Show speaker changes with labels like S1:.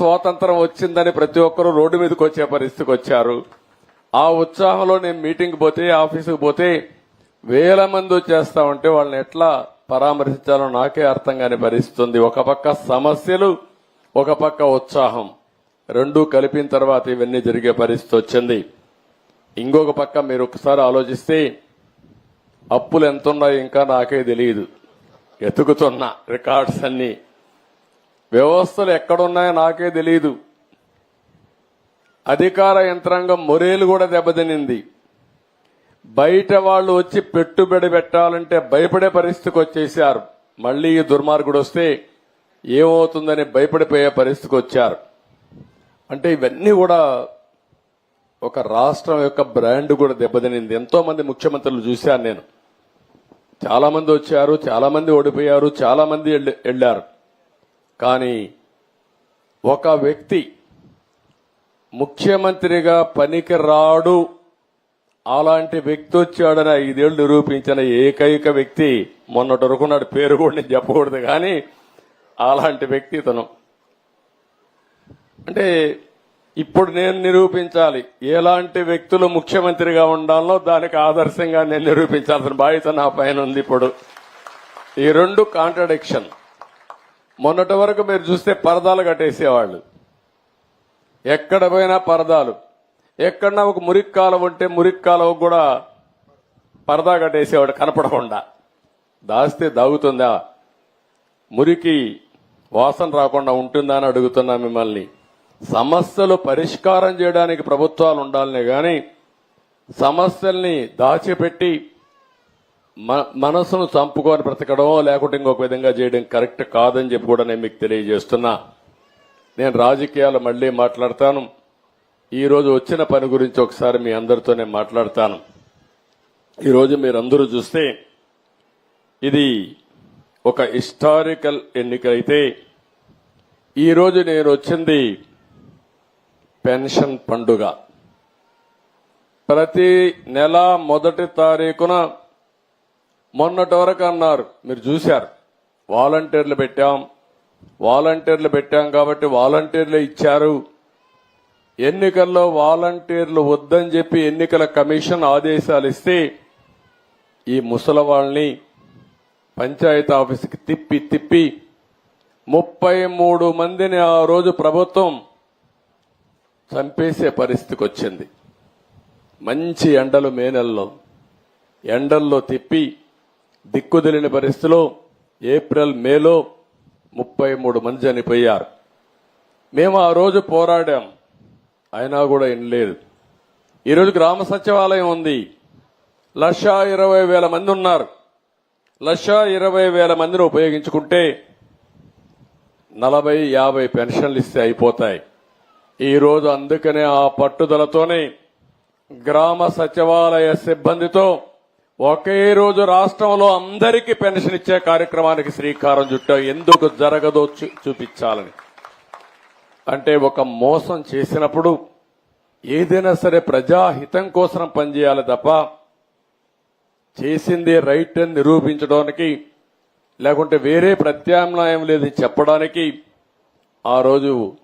S1: స్వాతంత్రం వచ్చిందని ప్రతి ఒక్కరూ రోడ్డు మీదకి వచ్చే పరిస్థితికి వచ్చారు. ఆ ఉత్సాహంలో నేను మీటింగ్ పోతే ఆఫీసుకు పోతే వేల మంది వచ్చేస్తా ఉంటే వాళ్ళని ఎట్లా పరామర్శించాలో నాకే అర్థం కాని పరిస్థితుంది. ఒక పక్క సమస్యలు ఒక పక్క ఉత్సాహం. రెండూ కలిపిన తర్వాత ఇవన్నీ జరిగే పరిస్థితి వచ్చింది. ఇంకొక పక్క మీరు ఒకసారి ఆలోచిస్తే అప్పులు ఎంతున్నాయో ఇంకా నాకే తెలియదు. ఎతుకుతున్నా రికార్డ్స్ అన్నీ. వ్యవస్థలు ఎక్కడున్నాయో నాకే తెలియదు అధికార యంత్రాంగం మొరేలు కూడా దెబ్బతినింది. బయట వాళ్ళు వచ్చి పెట్టుబడి పెట్టాలంటే భయపడే పరిస్థితికి వచ్చేసారు మళ్ళీ ఈ దుర్మార్గుడు వస్తే ఏమవుతుందని భయపడిపోయే పరిస్థితికి వచ్చారు. అంటే ఇవన్నీ కూడా ఒక రాష్ట్రం యొక్క బ్రాండ్ కూడా దెబ్బతినింది. ఎంతో మంది ముఖ్యమంత్రులు చూశాను నేను. చాలా మంది వచ్చారు చాలా మంది ఓడిపోయారు చాలా మంది వెళ్ళారు కానీ ఒక వ్యక్తి ముఖ్యమంత్రిగా పనికి రాడు అలాంటి వ్యక్తి వచ్చాడని ఐదేళ్ళు నిరూపించిన ఏకైక వ్యక్తి మొన్నటి వరకు నాడు పేరు కూడా నేను చెప్పకూడదు కానీ అలాంటి వ్యక్తి ఇతను. అంటే ఇప్పుడు నేను నిరూపించాలి. ఎలాంటి వ్యక్తులు ముఖ్యమంత్రిగా ఉండాలో దానికి ఆదర్శంగా నేను నిరూపించాల్సిన బాధ్యత నా పైన ఉంది ఇప్పుడు. ఈ రెండు కాంట్రడిక్షన్ మొన్నటి వరకు మీరు చూస్తే పరదాలు కట్టేసేవాళ్ళు. ఎక్కడ పోయినా పరదాలు. ఎక్కడన్నా ఒక మురికి కాలువ ఉంటే మురికి కాలువ కూడా పరదా కట్టేసేవాడు కనపడకుండా. దాస్తే దాగుతుందా? మురికి వాసన రాకుండా ఉంటుందా అని అడుగుతున్నా మిమ్మల్ని. సమస్యలు పరిష్కారం చేయడానికి ప్రభుత్వాలు ఉండాలనే కానీ సమస్యల్ని దాచిపెట్టి మనసును చంపుకొని బ్రతకడం లేకుంటే ఇంకొక విధంగా చేయడం కరెక్ట్ కాదని చెప్పి కూడా నేను మీకు తెలియజేస్తున్నా. నేను రాజకీయాలు మళ్ళీ మాట్లాడతాను. ఈరోజు వచ్చిన పని గురించి ఒకసారి మీ అందరితో నేను మాట్లాడతాను ఈరోజు మీరందరూ చూస్తే ఇది ఒక హిస్టారికల్ ఎన్నిక అయితే నేను వచ్చింది పెన్షన్ పండుగ. ప్రతి నెల మొదటి తారీఖున మొన్నటి వరకు అన్నారు. మీరు చూశారు. వాలంటీర్లు పెట్టాం. వాలంటీర్లు పెట్టాం కాబట్టి వాలంటీర్లు ఇచ్చారు. ఎన్నికల్లో వాలంటీర్లు వద్దని చెప్పి ఎన్నికల కమిషన్ ఆదేశాలు ఇస్తే ఈ ముసలి వాళ్ళని పంచాయతీ ఆఫీస్కి తిప్పి తిప్పి ముప్పై మూడు మందిని ఆ రోజు ప్రభుత్వం చంపేసే పరిస్థితికి వచ్చింది. మంచి ఎండలు మే నెలలో. ఎండల్లో తిప్పి దిక్కుదిలిన పరిస్థితిలో ఏప్రిల్ మేలో ముప్పై మూడు మంది చనిపోయారు. మేము ఆ రోజు పోరాడాం. అయినా కూడా వినలేదు. ఈరోజు గ్రామ సచివాలయం ఉంది. లక్ష ఇరవై వేల మంది ఉన్నారు. లక్ష ఇరవై వేల మందిని ఉపయోగించుకుంటే నలభై యాభై పెన్షన్లు ఇస్తే అయిపోతాయి. ఈరోజు అందుకనే ఆ పట్టుదలతోనే గ్రామ సచివాలయ సిబ్బందితో ఒకే రోజు రాష్ట్రంలో అందరికీ పెన్షన్ ఇచ్చే కార్యక్రమానికి శ్రీకారం చుట్టాం. ఎందుకు జరగదో చూ- చూపించాలని. అంటే ఒక మోసం చేసినప్పుడు ఏదైనా సరే ప్రజాహితం కోసం పనిచేయాలి తప్ప చేసింది రైట్ అని నిరూపించడానికి లేకుంటే వేరే ప్రత్యామ్నాయం లేదని చెప్పడానికి ఆ రోజు